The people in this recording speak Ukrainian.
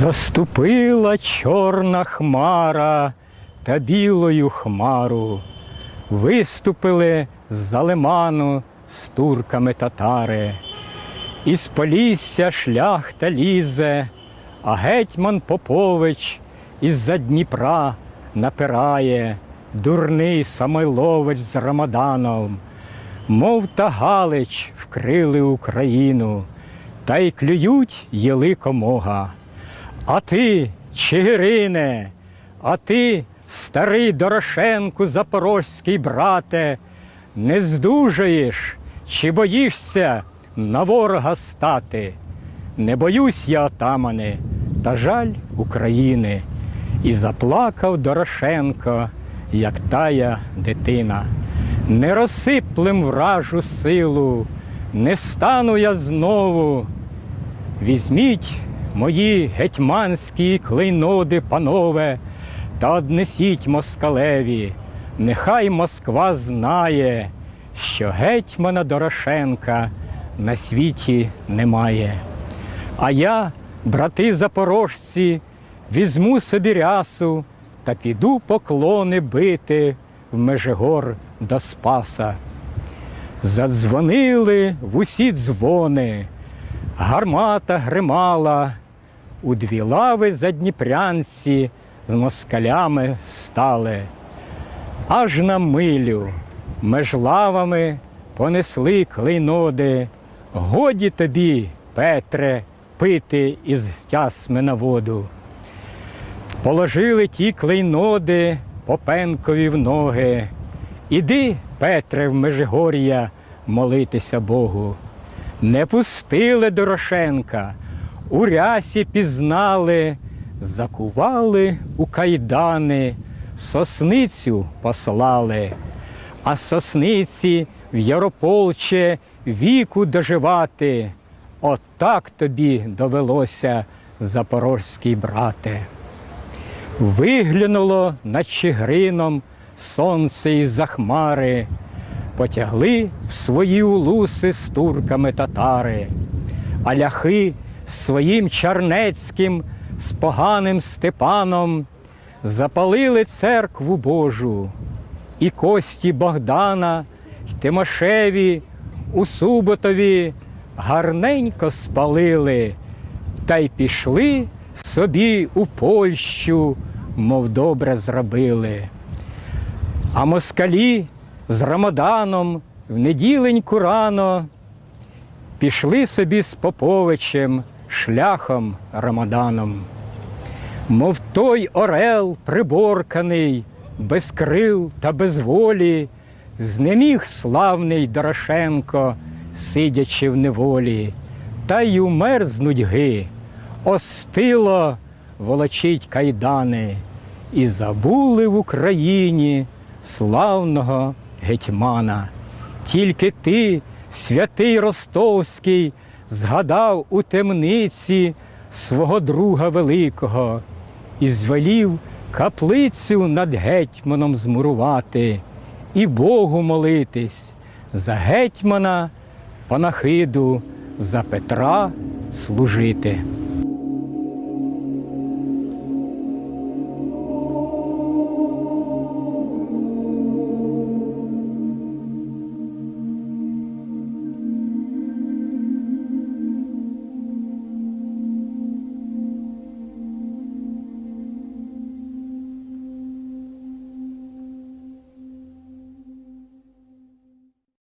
Заступила чорна хмара та білою хмару. Виступили з-за лиману з турками татари. Із Полісся шляхта лізе, а гетьман Попович із-за Дніпра напирає, дурний Самойлович з Рамаданом. Мов та Галич вкрили Україну, та й клюють єликомога. А ти, Чигирине, а ти, старий Дорошенку запорозький брате, не здужаєш чи боїшся на ворога стати? Не боюсь я, отамане, та жаль України. І заплакав Дорошенко, як тая дитина. Не розсиплем вражу силу, не стану я знову. Візьміть мої гетьманські клейноди, панове, та однесіть москалеві. Нехай Москва знає, що гетьмана Дорошенка на світі немає. А я, брати запорожці, візьму собі рясу та піду поклони бити в Межигор до Спаса. Задзвонили в усі дзвони, гармата гримала, у дві лави задніпрянці з москалями стали. Аж на милю меж лавами понесли клейноди. Годі тобі, Петре, пити із тясми на воду. Положили ті клейноди Попенкові в ноги. Іди, Петре, в Межигор'я, молитися Богу. Не пустили Дорошенка, у рясі пізнали, закували у кайдани, сосницю послали, а сосниці в Ярополче віку доживати. Отак тобі довелося, запорозький брате. Виглянуло над Чигирином сонце із-за хмари, потягли в свої улуси з турками татари, а ляхи з своїм Чарнецьким, з поганим Степаном запалили церкву Божу, і кості Богдана й Тимошеві у Суботові гарненько спалили, та й пішли собі у Польщу, мов добре зробили. А москалі з Рамаданом в неділеньку рано пішли собі з Поповичем шляхом Рамаданом. Мов той орел приборканий, без крил та без волі, знеміг славний Дорошенко, сидячи в неволі, та й умер з нудьги, остило волочить кайдани, і забули в Україні славного гетьмана. Тільки ти, святий Ростовський, згадав у темниці свого друга великого і звелів каплицю над гетьманом змурувати і Богу молитись за гетьмана панахиду, за Петра служити.